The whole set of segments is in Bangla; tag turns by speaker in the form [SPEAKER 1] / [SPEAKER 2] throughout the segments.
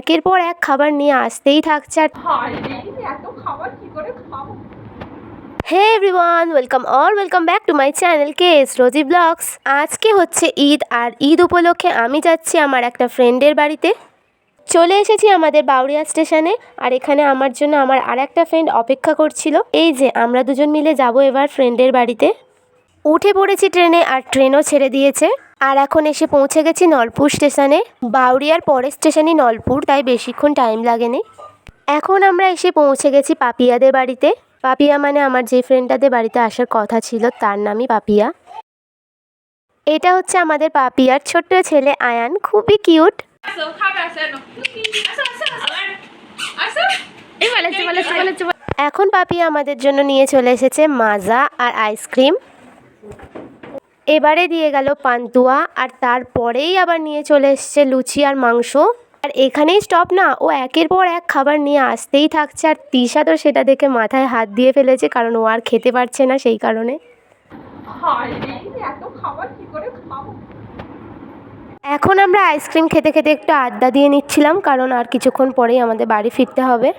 [SPEAKER 1] একের পর এক খাবার নিয়ে আসতেই থাকছে আর hey everyone, welcome or welcome back to my channel K S Rosy blogs. আজকে হচ্ছে ঈদ, আর ঈদ উপলক্ষে আমি যাচ্ছি আমার একটা ফ্রেন্ডের বাড়িতে। চলে এসেছি আমাদের বাউরিয়া স্টেশনে, আর এখানে আমার জন্য আমার আর একটা ফ্রেন্ড অপেক্ষা করছিল। এই যে, আমরা দুজন মিলে যাব এবার ফ্রেন্ডের বাড়িতে। উঠে পড়েছি ট্রেনে, আর ট্রেনও ছেড়ে দিয়েছে। আর এখন এসে পৌঁছে গেছি নলপুর স্টেশনে। বাউরিয়ার পরের স্টেশনই নলপুর, তাই বেশিক্ষণ টাইম লাগেনি। এখন আমরা এসে পৌঁছে গেছি পাপিয়াদের বাড়িতে। পাপিয়া মানে আমার যে ফ্রেন্ডটাদের বাড়িতে আসার কথা ছিল, তার নামই পাপিয়া। এটা হচ্ছে আমাদের পাপিয়ার ছোট্ট ছেলে আয়ান, খুবই কিউট এখন পাপিয়া আমাদের জন্য নিয়ে চলে এসেছে মাজা আর আইসক্রিম এবারে দিয়ে গেল পান্তুয়া আর তারপরেই আবার নিয়ে চলে এসছে লুচি আর মাংস। আর এখানেই স্টপ না ও একের পর এক খাবার নিয়ে আসতেই থাকছে আর তিশা তো সেটা দেখে মাথায় হাত দিয়ে ফেলেছে কারণ ও আর খেতে পারছে না সেই কারণে। এখন আমরা আইসক্রিম খেতে খেতে একটু আড্ডা দিয়ে নিচ্ছিলাম কারণ আর কিছুক্ষণ পরেই আমাদের বাড়ি ফিরতে হবে।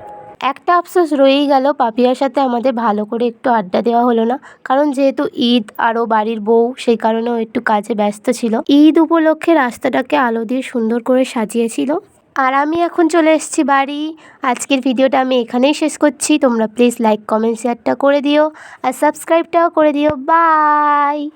[SPEAKER 1] একটা আফসোস রয়েই গেল পাপিয়ার সাথে আমাদের ভালো করে একটু আড্ডা দেওয়া হলো না। কারণ যেহেতু ঈদ আরও বাড়ির বউ, সেই কারণেও একটু কাজে ব্যস্ত ছিল। ঈদ উপলক্ষে রাস্তাটাকে আলো দিয়ে সুন্দর করে সাজিয়েছিল। আর আমি এখন চলে এসেছি বাড়ি। আজকের ভিডিওটা আমি এখানেই শেষ করছি। তোমরা প্লিজ লাইক কমেন্ট শেয়ারটা করে দিও। আর সাবস্ক্রাইবটাও করে দিও। বাই